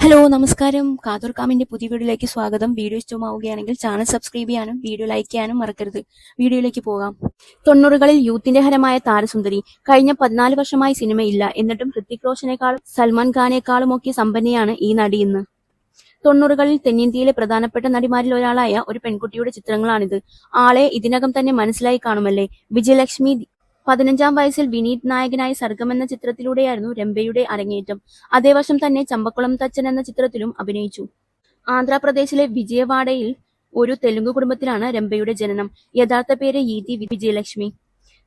Hello നമസ്കാരം. കാതൂർ കാമിന്റെ പുതിയ വീഡിയോയിലേക്ക് സ്വാഗതം. വീഡിയോ ഇഷ്ടമാവുകയാണെങ്കിൽ ചാനൽ സബ്സ്ക്രൈബ് ചെയ്യാനും വീഡിയോ ലൈക്ക് ചെയ്യാനും മറക്കരുത്. വീഡിയോയിലേക്ക് പോകാം. തൊണ്ണൂറുകളിൽ യൂത്തിന്റെ ഹരമായ താരസുന്ദരി. കഴിഞ്ഞ പതിനാല് വർഷമായി സിനിമയില്ല. എന്നിട്ടും ഹൃത്തിക് റോഷനേക്കാളും സൽമാൻ ഖാനേക്കാളും ഒക്കെ സമ്പന്നയാണ് ഈ നടി ഇന്ന്. തൊണ്ണൂറുകളിൽ തെന്നിന്ത്യയിലെ പ്രധാനപ്പെട്ട നടിമാരിൽ ഒരാളായ ഒരു പെൺകുട്ടിയുടെ ചിത്രങ്ങളാണിത്. ആളെ ഇതിനകം തന്നെ മനസ്സിലായി കാണുമല്ലേ? വിജയലക്ഷ്മി പതിനഞ്ചാം വയസ്സിൽ വിനീത് നായകനായ സർഗം എന്ന ചിത്രത്തിലൂടെയായിരുന്നു രംഭയുടെ അരങ്ങേറ്റം. അതേ വർഷം തന്നെ ചമ്പക്കുളം തച്ചൻ എന്ന ചിത്രത്തിലും അഭിനയിച്ചു. ആന്ധ്രാപ്രദേശിലെ വിജയവാഡയിൽ ഒരു തെലുങ്ക് കുടുംബത്തിലാണ് രംഭയുടെ ജനനം. യഥാർത്ഥ പേര് ഈതി വിജയലക്ഷ്മി.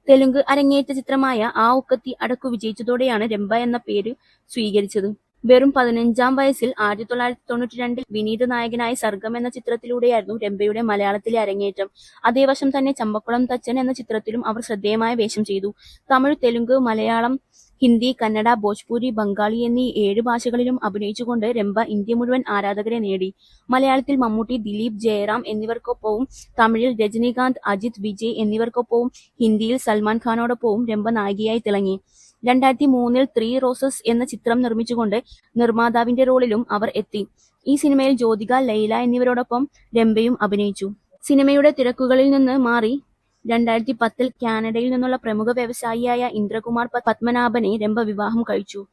തെലുങ്ക് അരങ്ങേറ്റ ചിത്രമായ ആ ഉക്കത്തി അടക്കു വിജയിച്ചതോടെയാണ് രംഭ എന്ന പേര് സ്വീകരിച്ചത്. വെറും പതിനഞ്ചാം വയസ്സിൽ ആയിരത്തി തൊള്ളായിരത്തി തൊണ്ണൂറ്റി രണ്ടിൽ വിനീത് നായകനായി സർഗം എന്ന ചിത്രത്തിലൂടെയായിരുന്നു രംഭയുടെ മലയാളത്തിലെ അരങ്ങേറ്റം. അതേ വർഷം തന്നെ ചമ്പക്കുളം തച്ചൻ എന്ന ചിത്രത്തിലും അവർ ശ്രദ്ധേയമായ വേഷം ചെയ്തു. തമിഴ് തെലുങ്ക് മലയാളം ഹിന്ദി കന്നഡ ഭോജ്പുരി ബംഗാളി എന്നീ ഏഴ് ഭാഷകളിലും അഭിനയിച്ചുകൊണ്ട് രംഭ ഇന്ത്യ മുഴുവൻ ആരാധകരെ നേടി. മലയാളത്തിൽ മമ്മൂട്ടി ദിലീപ് ജയറാം എന്നിവർക്കൊപ്പവും തമിഴിൽ രജനീകാന്ത് അജിത് വിജയ് എന്നിവർക്കൊപ്പവും ഹിന്ദിയിൽ സൽമാൻ ഖാനോടൊപ്പവും രംഭ നായികയായി തിളങ്ങി. രണ്ടായിരത്തി മൂന്നിൽ ത്രീ റോസസ് എന്ന ചിത്രം നിർമ്മിച്ചുകൊണ്ട് നിർമ്മാതാവിന്റെ റോളിലും അവർ എത്തി. ഈ സിനിമയിൽ ജ്യോതിക ലൈല എന്നിവരോടൊപ്പം രംഭയും അഭിനയിച്ചു. സിനിമയുടെ തിരക്കുകളിൽ നിന്ന് മാറി രണ്ടായിരത്തി പത്തിൽ കാനഡയിൽ നിന്നുള്ള പ്രമുഖ വ്യവസായിയായ ഇന്ദ്രകുമാർ പത്മനാഭനെ രംഭ വിവാഹം കഴിച്ചു.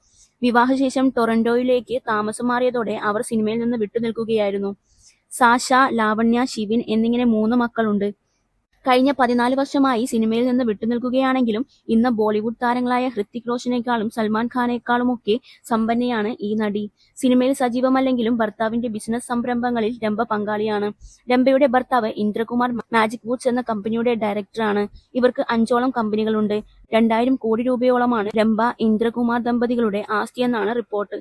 വിവാഹശേഷം ടൊറന്റോയിലേക്ക് താമസം മാറിയതോടെ അവർ സിനിമയിൽ നിന്ന് വിട്ടുനിൽക്കുകയായിരുന്നു. സാഷ ലാവണ്യ ശിവിൻ എന്നിങ്ങനെ മൂന്ന് മക്കളുണ്ട്. കഴിഞ്ഞ പതിനാല് വർഷമായി സിനിമയിൽ നിന്ന് വിട്ടുനിൽക്കുകയാണെങ്കിലും ഇന്ന് ബോളിവുഡ് താരങ്ങളായ ഹൃത്തിക് റോഷനേക്കാളും സൽമാൻ ഖാനേക്കാളുമൊക്കെ സമ്പന്നയാണ് ഈ നടി. സിനിമയിൽ സജീവമല്ലെങ്കിലും ഭർത്താവിന്റെ ബിസിനസ് സംരംഭങ്ങളിൽ രംഭ പങ്കാളിയാണ്. രംഭയുടെ ഭർത്താവ് ഇന്ദ്രകുമാർ മാജിക് വൂഡ്സ് എന്ന കമ്പനിയുടെ ഡയറക്ടറാണ് ഇവർക്ക് അഞ്ചോളം കമ്പനികളുണ്ട് രണ്ടായിരം കോടി രൂപയോളമാണ് രംഭ ഇന്ദ്രകുമാർ ദമ്പതികളുടെ ആസ്തിയെന്നാണ് റിപ്പോർട്ട്